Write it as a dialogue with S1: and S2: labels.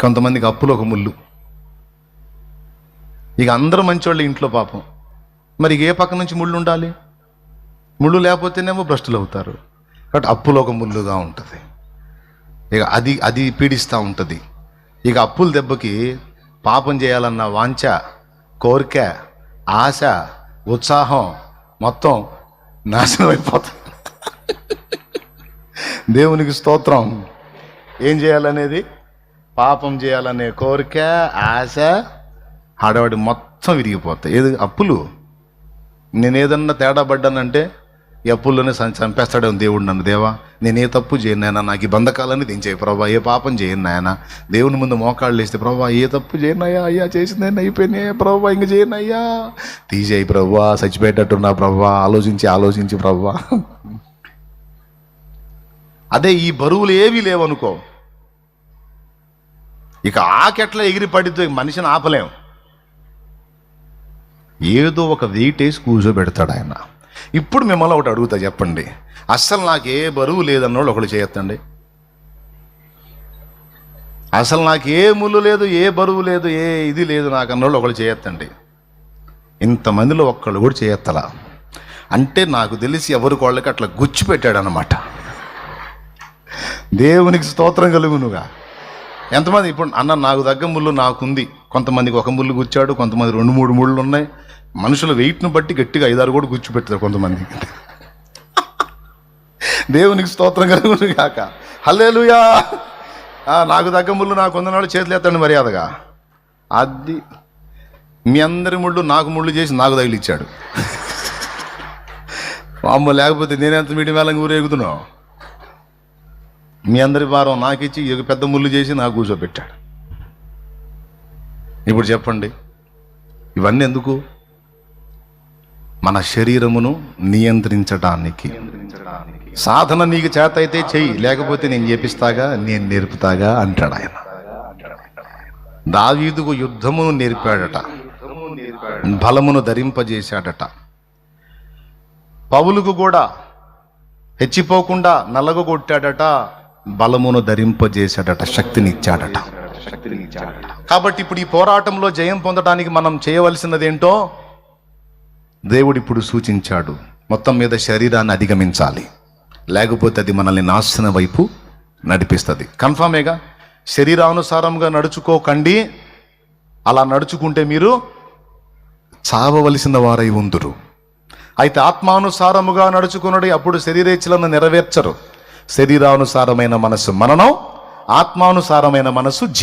S1: కొంతమందికి అప్పులు ఒక ముళ్ళు. ఇక అందరూ మంచోళ్ళు ఇంట్లో పాపం. మరి ఏ పక్క నుంచి ముళ్ళు ఉండాలి? ముళ్ళు లేకపోతేనేమో భ్రష్టులు అవుతారు. కాబట్టి అప్పులు ఒక ముళ్ళుగా ఉంటుంది. ఇక అది అది పీడిస్తూ ఉంటుంది. ఇక అప్పుల దెబ్బకి పాపం చేయాలన్న వాంఛ కోరిక ఆశ ఉత్సాహం మొత్తం నాశనం అయిపోతుంది. దేవునికి స్తోత్రం. ఏం చేయాలనేది? పాపం చేయాలనే కోరిక ఆశ ఆడవాడి మొత్తం విరిగిపోతాయి. ఏది? అప్పులు. నేను ఏదన్నా తేడా పడ్డానంటే ఈ అప్పుల్లోనే చంపేస్తాడేమో దేవుడు నన్ను దేవా. నేను ఏ తప్పు చేయను నాయన. నాకు ఈ బంధకాలని దించాయి ప్రభా. ఏ పాపం చేయను నాయన. దేవుని ముందు మోకాళ్ళు వేస్తే ప్రభా ఏ తప్పు చేయను అయ్యా. అయ్యా చేసిందని అయిపోయినాయి ప్రభా. ఇంక చేయను అయ్యా. తీసేయి ప్రభా. చచ్చిపోయేటట్టున్నా ప్రభా. ఆలోచించి ఆలోచించి ప్రభా. అదే ఈ బరువులు ఏవీ లేవనుకో. ఇక ఆకెట్లా ఎగిరి పడితే మనిషిని ఆపలేం. ఏదో ఒక వెయిట్ వేసి కూర్చోబెడతాడు ఆయన. ఇప్పుడు మిమ్మల్ని ఒకటి అడుగుతా చెప్పండి. అస్సలు నాకు ఏ బరువు లేదన్నోళ్ళు ఒకళ్ళు చేయొద్దండి అసలు నాకు ఏ ముళ్ళు లేదు ఏ బరువు లేదు ఏ ఇది లేదు నాకు అన్నోళ్ళు ఒకళ్ళు చేయొద్దండి ఇంతమందిలో ఒక్కళ్ళు కూడా చేయొత్తలా. అంటే నాకు తెలిసి ఎవరికి వాళ్ళకి అట్లా గుచ్చి పెట్టాడు అనమాట దేవునికి స్తోత్రం కలుగునుగా. ఎంతమంది ఇప్పుడు అన్న నాకు తగ్గ ముళ్ళు నాకుంది. కొంతమందికి ఒక ముళ్ళు గుచ్చాడు కొంతమంది రెండు మూడు ముళ్ళు ఉన్నాయి మనుషుల వెయిట్ను బట్టి గట్టిగా ఐదారు కూడా గుచ్చిపెడతారు కొంతమంది. దేవునికి స్తోత్రం కలుగును కాక హల్లేలుయా! ఆ, నాకు తగ్గ ముళ్ళు నాకు ఉందన్నాడు చేతులు ఎత్తండి మర్యాదగా. అది మీ అందరి ముళ్ళు నాకు ముళ్ళు చేసి నాకు తగిలిచ్చాడు. అమ్మ లేకపోతే నేనెంత మీటి మేళంగా ఊరేగుతున్నావు? మీ అందరి భారం నాకు ఇచ్చి ఇక పెద్ద ముళ్ళు చేసి నాకు కూర్చోబెట్టాడు. ఇప్పుడు చెప్పండి ఇవన్నీ ఎందుకు? మన శరీరమును నియంత్రించడానికి. సాధన నీకు చేత అయితే చెయ్యి లేకపోతే నేను చేపిస్తాగా నేను నేర్పుతాగా అంటాడు ఆయన. దావీదుకు యుద్ధమును నేర్పాడట బలమును ధరింపజేశాడట. పౌలుకు కూడా హెచ్చిపోకుండా నలగొట్టాడట బలమును ధరింపజేశాడట శక్తిని ఇచ్చాడట కాబట్టి ఇప్పుడు ఈ పోరాటంలో జయం పొందడానికి మనం చేయవలసినది ఏంటో దేవుడు ఇప్పుడు సూచించాడు మొత్తం మీద శరీరాన్ని అధిగమించాలి. లేకపోతే అది మనల్ని నాశన వైపు నడిపిస్తుంది. కన్ఫామేగా శరీరానుసారంగా నడుచుకోకండి అలా నడుచుకుంటే మీరు చావవలసిన వారై ఉందురు. అయితే ఆత్మానుసారముగా నడుచుకున్నది అప్పుడు శరీరేచ్ఛలను నెరవేర్చరు. శరీరానుసారమైన మనసు మననం ఆత్మానుసారమైన మనసు జీ